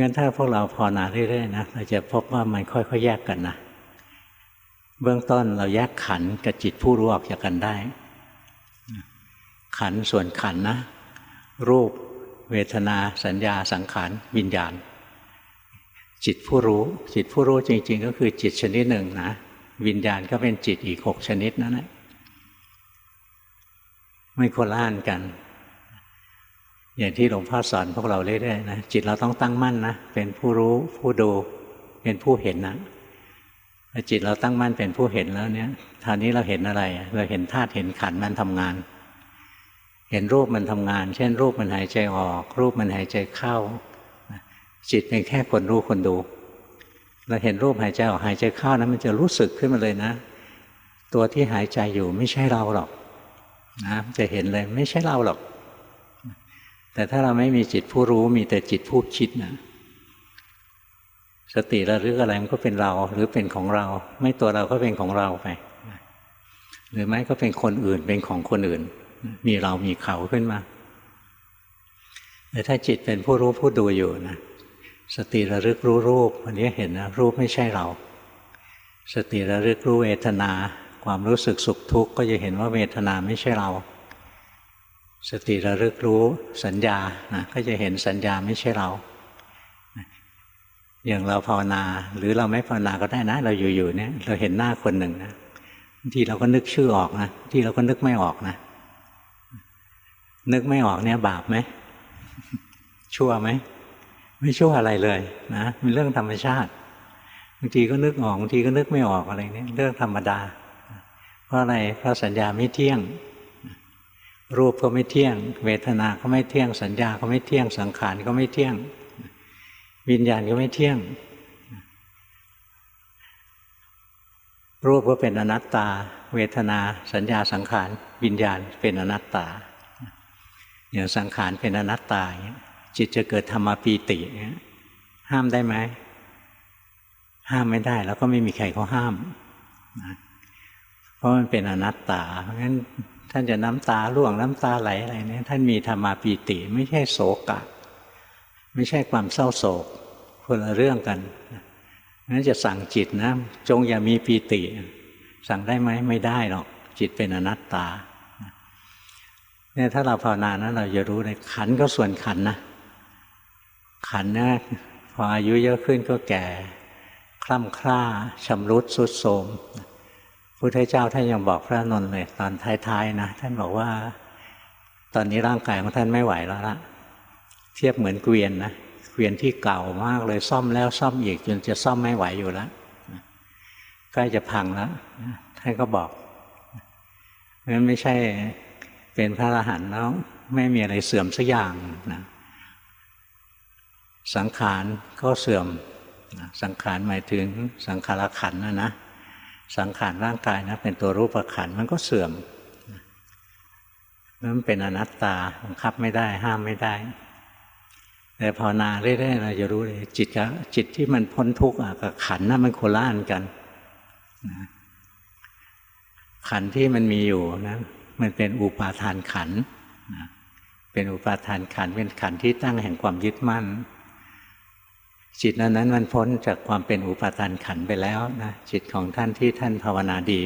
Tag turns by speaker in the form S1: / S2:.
S1: งั้นถ้าพวกเราภาวนาเรื่อยๆนะเราจะพบว่ามันค่อยๆแยกกันนะเบื้องต้นเราแยกขันกับจิตผู้รู้ออกจากกันได้ ขันส่วนขันนะ รูป เวทนา สัญญาสังขารวิญญาณ จิตผู้รู้ จิตผู้รู้จริง ๆ ก็คือจิตชนิดหนึ่งนะวิญญาณก็เป็นจิตอีกหกชนิดนั่นแหละไม่โคล่านกัน อย่างที่หลวงพ่อสอนพวกเราเรื่อยๆนะจิตเราต้องตั้งมั่นนะเป็นผู้รู้ผู้ดูเป็นผู้เห็นนะถ้าจิตเราตั้งมั่นเป็นผู้เห็นแล้วเนี่ยทาวนี้เราเห็นอะไร เราเห็นธาตุเห็นขันธ์มันทำงาน เห็นรูปมันทำงาน เช่น รูปมันหายใจออก รูปมันหายใจเข้า จิตเป็นแค่คนรู้คนดู เราเห็นรูปหายใจออกหายใจเข้านะมันจะรู้สึกขึ้นมาเลยนะ ตัวที่หายใจอยู่ไม่ใช่เราหรอกนะจะเห็นเลยไม่ใช่เราหรอก แต่ถ้าเราไม่มีจิตผู้รู้มีแต่จิตผู้คิดนะสติระลึกอะไรมันก็เป็นเราหรือเป็นของเรา ไม่ตัวเราก็เป็นของเราไป หรือไม่ก็เป็นคนอื่นเป็นของคนอื่น มีเรามีเขาขึ้นมาแต่ถ้าจิตเป็นผู้รู้ผู้ดูอยู่นะสติระลึกรู้รูปวันนี้เห็นนะรูปไม่ใช่เรา สติระลึกรู้เวทนา ความรู้สึกสุขทุกข์ก็จะเห็นว่าเวทนาไม่ใช่เรา สติระลึกรู้สัญญานะก็จะเห็นสัญญาไม่ใช่เรา อย่างเราภาวนา หรือเราไม่ภาวนาก็ได้นะ เราอยู่ๆเนี่ยเราเห็นหน้าคนหนึ่งนะบางทีเราก็นึกชื่อออกนะบางทีเราก็นึกไม่ออกนะ นึกไม่ออกเนี่ยบาปไหมชั่วไหมไม่ชั่วอะไรเลยนะเป็นเรื่องธรรมชาติบางทีก็นึกออกบางทีก็นึกไม่ออกอะไรเนี่ยเรื่องธรรมดา เพราะอะไรเพราะสัญญาไม่เที่ยง รูปก็ไม่เที่ยง เวทนาก็ไม่เที่ยง สัญญาก็ไม่เที่ยง สังขารก็ไม่เที่ยง วิญญาณก็ไม่เที่ยง รูปก็เป็นอนัตตา เวทนา สัญญาสังขารวิญญาณเป็นอนัตตาอย่างสังขารเป็นอนัตตาจิตจะเกิดธรรมปีติห้ามได้ไหมห้ามไม่ได้แล้วก็ไม่มีใครเขาห้าม เพราะมันเป็นอนัตตา เพราะงั้นท่านจะน้ำตาล่วงน้ำตาไหลอะไรเนี่ยท่านมีธรรมาปีติ ไม่ใช่โศกะ ไม่ใช่ความเศร้าโศก คนละเรื่องกันนั้นจะสั่งจิตนะ จงอย่ามีปีติ สั่งได้ไหมไม่ได้หรอก จิตเป็นอนัตตาเนี่ยถ้าเราภาวนานะเราจะรู้เลยขันก็ส่วนขันนะ ขันนะพออายุเยอะขึ้นก็แก่ คล่ำคร่าชำรุดสุดโทรม พุทธเจ้าท่านยังบอกพระนนท์เลยตอนท้ายๆนะท่านบอกว่า ตอนนี้ร่างกายของท่านไม่ไหวแล้วละเทียบเหมือนเกวียนนะเกวียนที่เก่ามากเลยซ่อมแล้วซ่อมอีกจนจะซ่อมไม่ไหวอยู่แล้วใกล้จะพังแล้วท่านก็บอกนั้นไม่ใช่เป็นพระอรหันต์แล้วไม่มีอะไรเสื่อมสักอย่างนะสังขารก็เสื่อม สังขารหมายถึงสังขารขันนะนะ สังขารร่างกายนะเป็นตัวรูปขันมันก็เสื่อมนั่นเป็นอนัตตาบังคับไม่ได้ ห้ามไม่ได้ แต่ภาวนาเรื่อยๆเราจะรู้เลยจิตกับจิตที่มันพ้นทุกข์กับขันนั่นมันโคล่านกันขันที่มันมีอยู่นะมันเป็นอุปาทานขันเป็นอุปาทานขันเป็นขันที่ตั้งแห่งความยึดมั่น จิตนั้นนั้นมันพ้นจากความเป็นอุปาทานขันไปแล้วนะจิตของท่านที่ท่านภาวนาดี